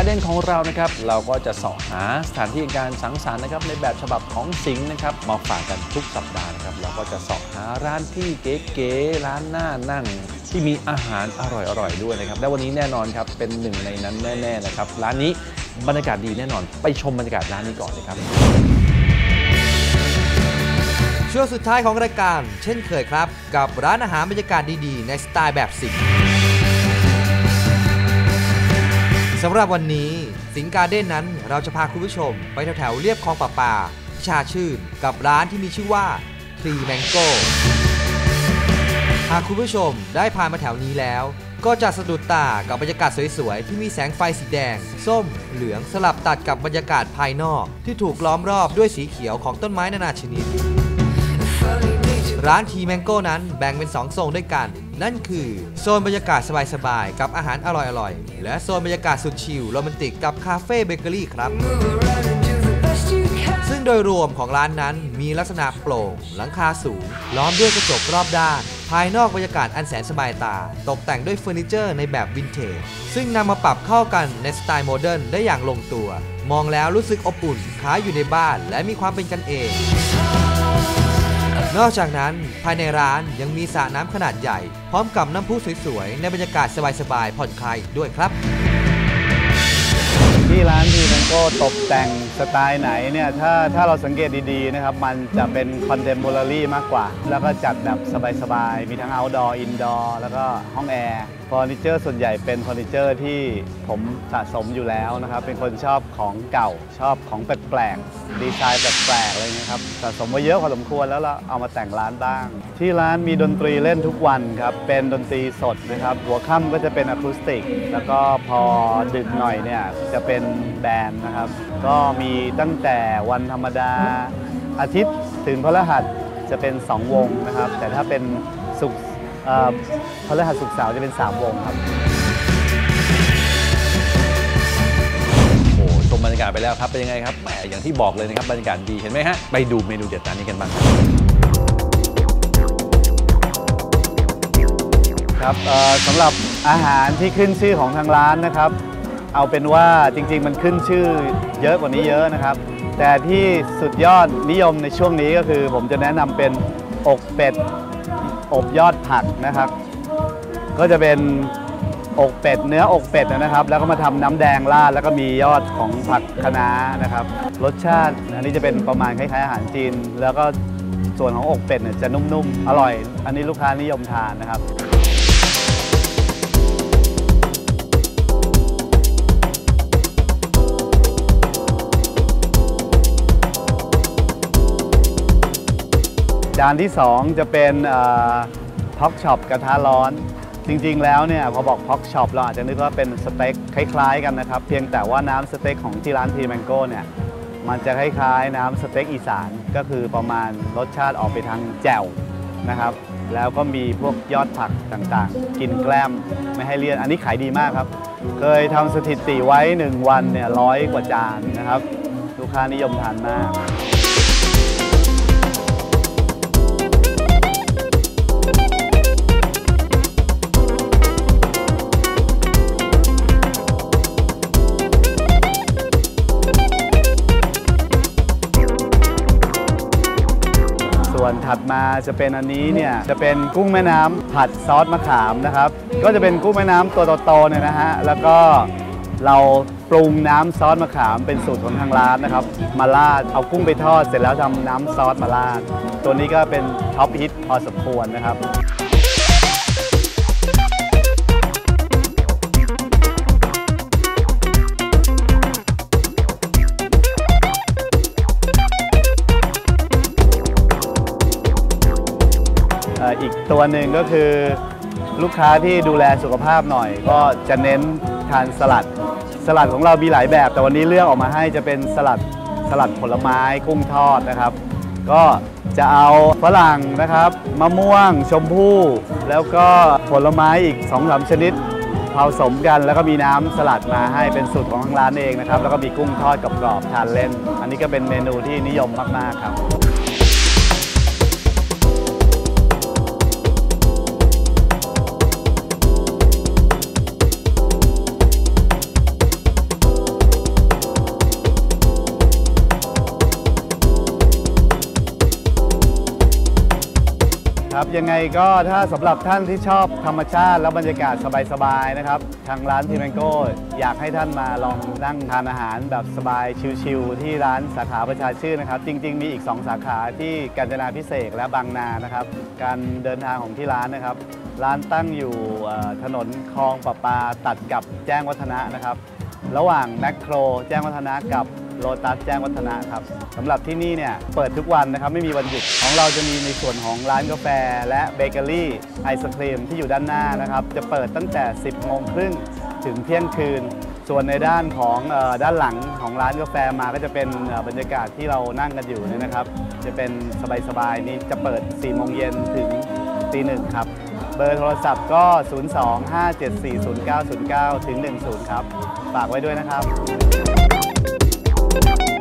การเด้นของเรานะครับเราก็จะสาะหาสถานที่การสังสรรค์นะครับในแบบฉบับของสิงห์นะครับมาฝากกันทุกสัปดาห์นะครับเราก็จะสาะหาร้านที่เก๋ๆร้านน่านั่ง ที่มีอาหารอร่อยๆด้วยนะครับและวันนี้แน่นอนครับเป็นหนึ่งในนั้นแน่ๆนะครับร้านนี้บรรยากาศดีแน่นอน ไปชมบรรยากาศร้านนี้ก่อนเลยครับช่วงสุดท้ายของรายการ เช่นเคยครับ กับร้านอาหารบรรยากาศดีๆ ในสไตล์แบบสิงห์ สำหรับวันนี้สิงการ์เด้นนั้นเราจะพาคุณผู้ชมไปแถวๆเรียบคลองประปาชาชื่นกับร้านที่มีชื่อว่าทรีแมงโก้หากคุณผู้ชมได้ผ่านมาแถวนี้แล้ว ก็จะสะดุดตากับบรรยากาศสวยๆ ที่มีแสงไฟสีแดง ส้ม เหลืองสลับตัดกับบรรยากาศภายนอก ที่ถูกล้อมรอบด้วยสีเขียวของต้นไม้นานาชนิด ร้านทีแมงโก้นั้นแบ่งเป็น 2 โซนด้วยกัน นั่นคือ โซนบรรยากาศสบายๆ กับอาหารอร่อยๆ และโซนบรรยากาศสุดชิลโรแมนติกกับคาเฟ่เบเกอรี่ครับซึ่งโดยรวมของร้านนั้นมีลักษณะโปร่ง หลังคาสูง ล้อมด้วยกระจกรอบด้าน ภายนอกบรรยากาศอันแสนสบายตา ตกแต่งด้วยเฟอร์นิเจอร์ในแบบวินเทจ ซึ่งนำมาปรับเข้ากันในสไตล์โมเดิร์นได้อย่างลงตัว มองแล้วรู้สึกอบอุ่นคล้ายอยู่ในบ้านและมีความเป็นกันเอง นอกจากนั้นภายในร้านยังมีสระน้ำขนาดใหญ่ พร้อมกับน้ำพุสวยๆ ในบรรยากาศสบายๆ ผ่อนคลายด้วยครับ ที่ร้านทีมันก็ตกแต่งสไตล์ไหนเนี่ยถ้าถ้าเราสังเกตดีๆนะครับ มันจะเป็นคอนเทม p o r a r y มากกว่า แล้วก็จัดแบบสบายๆ มีทั้ง outdoor indoor แล้วก็ห้องแอร์เฟอร์นิเจอร์ส่วนใหญ่เป็นเฟอร์นิเจอร์ที่ผมสะสมอยู่แล้วนะครับ เป็นคนชอบของเก่าชอบของแปลกๆดีไซน์แปลกๆอะไรเงี้ยครับสะสมมาเยอะพอสมควรแล้วเราเอามาแต่งร้านบ้าง ที่ร้านมีดนตรีเล่นทุกวันครับเป็นดนตรีสดนะครับหัวค่ำก็จะเป็นอะคูสติก แล้วก็พอดึกหน่อยเนี่ยจะเป็นแบนด์นะครับ ก็มีตั้งแต่วันธรรมดา อาทิตย์ถึงพฤหัสจะเป็น 2 วงนะครับ แต่ถ้าเป็นศุกร์เอ่อพฤหัสศุกร์เสาร์จะเป็น 3 วงครับโอ้โหชมบรรยากาศไปแล้วครับ เป็นยังไงครับแหมอย่างที่บอกเลยนะครับบรรยากาศดีเห็นไหมฮะไปดูเมนูเด็ดร้านนี้กันบ้างครับครับเอ่อสำหรับอาหารที่ขึ้นชื่อของทางร้านนะครับ เอาเป็นว่าจริง ๆ มันขึ้นชื่อเยอะกว่านี้เยอะนะครับ แต่ที่สุดยอดนิยมในช่วงนี้ก็คือ ผมจะแนะนำเป็นอกเป็ดอบยอดผักนะครับ ก็จะเป็นอกเป็ดเนื้ออกเป็ดนะครับ แล้วก็มาทำน้ำแดงราดแล้วก็มียอดของผักคะน้านะครับ รสชาติอันนี้จะเป็นประมาณคล้ายๆอาหารจีน แล้วก็ส่วนของอกเป็ดเนี่ยจะนุ่มๆ อร่อย อันนี้ลูกค้านิยมทานนะครับ จานที่ 2 จะเป็นพ็อกช็อปกระทะร้อน จริงๆแล้วเนี่ยพอบอกพ็อกช็อปเราอาจจะนึกว่าเป็นสเต็กคล้ายๆกันนะครับ เพียงแต่ว่าน้ำสเต็กของที่ร้านทีแมงโก้เนี่ยมันจะคล้ายๆน้ำสเต็กอีสานก็คือประมาณรสชาติออกไปทางแจ่วนะครับ แล้วก็มีพวกยอดผักต่างๆ กินแกล้มไม่ให้เลี่ยนอันนี้ขายดีมากครับ เคยทำสถิติไว้ 1 วันเนี่ยร้อยกว่าจานนะครับ ลูกค้านิยมทานมาก ส่วนถัดมาจะเป็นอันนี้เนี่ยจะเป็นกุ้งแม่น้ำผัดซอสมะขามนะครับ ก็จะเป็นกุ้งแม่น้ำตัวโตๆเนี่ยนะฮะแล้วก็เราปรุงน้ำซอสมะขามเป็นสูตรของทางร้านนะครับ มาราดเอากุ้งไปทอดเสร็จแล้วทำน้ำซอสมาราด ตัวนี้ก็เป็นท็อปฮิตพอสมควรนะครับ ตัวหนึ่งก็คือลูกค้าที่ดูแลสุขภาพหน่อย ก็จะเน้นทานสลัด สลัดของเรามีหลายแบบ แต่วันนี้เลือกออกมาให้จะเป็นสลัดสลัดผลไม้กุ้งทอดนะครับ ก็จะเอาฝรั่งนะครับมะม่วง ชมพู่ แล้วก็ผลไม้อีก2อสชนิดผสมกันแล้วก็มีน้ำสลัดมาให้เป็นสูตรของทางร้านเองนะครับ แล้วก็มีกุ้งทอดกับกรอบๆทานเล่น อันนี้ก็เป็นเมนูที่นิยมมากๆครับ ครับยังไงก็ถ้าสำหรับท่านที่ชอบธรรมชาติและบรรยากาศสบายๆนะครับทางร้านทีแมงโก้อยากให้ท่านมาลองนั่งทานอาหารแบบสบายชิลๆที่ร้านสาขาประชาชื่นนะครับ จริง ๆ มีอีก 2 สาขาที่กาญจนาพิเศษและบางนานะครับ การเดินทางของที่ร้านนะครับ ร้านตั้งอยู่ถนนคลองประปาตัดกับแจ้งวัฒนะนะครับ ระหว่างแมคโคร แจ้งวัฒนะกับ โลตัสแจ้งวัฒนะครับสำหรับที่นี่เนี่ยเปิดทุกวันนะครับไม่มีวันหยุดของเราจะมีในส่วนของร้านกาแฟ และเบเกอรี่ไอศครีมที่อยู่ด้านหน้านะครับจะเปิดตั้งแต่ 10โมงครึ่งถึงเที่ยงคืน ส่วนในด้านของด้านหลังของร้านกาแฟมาก็จะเป็นบรรยากาศที่เรานั่งกันอยู่เนี่ยนะครับ จะเป็นสบายๆนี่จะเปิด4โมงเย็นถึงตีหนึ่งครับ เบอร์โทรศัพท์ก็ 025740909 ถึง 10 ครับ ฝากไว้ด้วยนะครับ Thank